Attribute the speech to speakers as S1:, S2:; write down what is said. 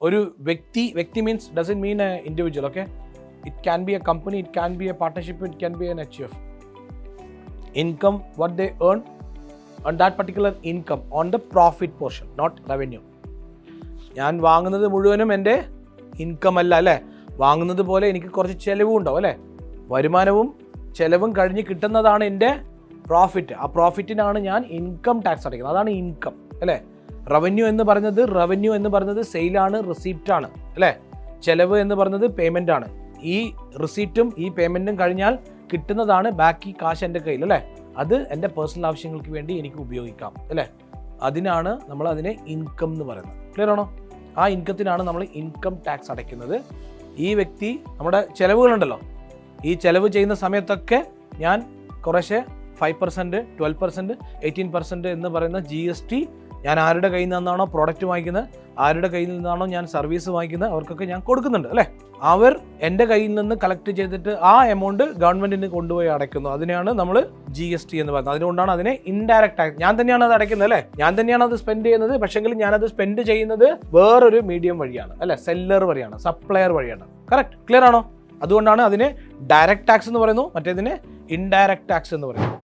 S1: ഒരു വ്യക്തി വ്യക്തി means doesn't mean a individual okay it can be a company it can be a partnership it can be an H F income what they earn on that particular income on the profit portion not revenue ഞാൻ വാങ്ങുന്നത് മുഴുവനും എന്റെ income അല്ല അല്ലേ? വാങ്ങുന്നത് പോലെ എനിക്ക് കുറച്ച് ചിലവും ഉണ്ടാവും അല്ലേ? വരുമാനവും ചിലവും കഴിഞ്ഞ് കിട്ടുന്നതാണ് എന്റെ പ്രോഫിറ്റ് ആ പ്രോഫിറ്റിനാണ് ഞാൻ ഇൻകം ടാക്സ് അടയ്ക്കുന്നത്. അതാണ് ഇൻകം അല്ലേ? റവന്യൂ എന്ന് പറഞ്ഞത് റവന്യൂ എന്ന് പറഞ്ഞത് സെയിലാണ് റിസീപ്റ്റ് ആണ് അല്ലേ? ചെലവ് എന്ന് പറഞ്ഞത് പേയ്മെന്റ് ആണ്. ഈ റിസീപ്റ്റും ഈ പേയ്മെന്റും കഴിഞ്ഞാൽ കിട്ടുന്നതാണ് ബാക്കി കാശ് എന്റെ കയ്യിൽ അല്ലേ? അത് എന്റെ പേഴ്സണൽ ആവശ്യങ്ങൾക്ക് വേണ്ടി എനിക്ക് ഉപയോഗിക്കാം അല്ലേ? അതിനാണ് നമ്മൾ അതിനെ ഇൻകം എന്ന് പറയുന്നത്. ക്ലിയർ ആണോ? ആ ഇൻകത്തിനാണ് നമ്മൾ ഇൻകം ടാക്സ് അടയ്ക്കുന്നത്. ഈ വ്യക്തി നമ്മുടെ ചിലവുകളുണ്ടല്ലോ. ഈ ചിലവ് ചെയ്യുന്ന സമയത്തൊക്കെ ഞാൻ കുറേശ്ശെ five percent twelve percent eighteen percent എന്ന് പറയുന്ന ജി എസ് ടി ഞാൻ ആരുടെ കയ്യിൽ നിന്നാണോ പ്രോഡക്റ്റ് വാങ്ങിക്കുന്നത് ആരുടെ കയ്യിൽ നിന്നാണോ ഞാൻ സർവീസ് വാങ്ങിക്കുന്നത് അവർക്കൊക്കെ ഞാൻ കൊടുക്കുന്നുണ്ട് അല്ലേ? അവർ എന്റെ കയ്യിൽ നിന്ന് കളക്ട് ചെയ്തിട്ട് ആ എമൗണ്ട് ഗവൺമെന്റിന് കൊണ്ടുപോയി അടയ്ക്കുന്നു. അതിനെയാണ് നമ്മൾ ജി എസ് ടി എന്ന് പറയുന്നത്. അതുകൊണ്ടാണ് അതിനെ ഇൻഡയറക്റ്റ് ടാക്സ് ഞാൻ തന്നെയാണ് അത് അടയ്ക്കുന്നത് അല്ലേ? ഞാൻ തന്നെയാണ് അത് സ്പെൻഡ് ചെയ്യുന്നത്. പക്ഷേങ്കിൽ ഞാനത് സ്പെൻഡ് ചെയ്യുന്നത് വേറൊരു മീഡിയം വഴിയാണ് അല്ലേ? സെല്ലർ വഴിയാണ് സപ്ലയർ വഴിയാണ്. കറക്റ്റ് ക്ലിയർ ആണോ? അതുകൊണ്ടാണ് അതിനെ ഡയറക്റ്റ് ടാക്സ് എന്ന് പറയുന്നു. മറ്റേതിനെ ഇൻഡയറക്റ്റ് ടാക്സ് എന്ന് പറയുന്നു.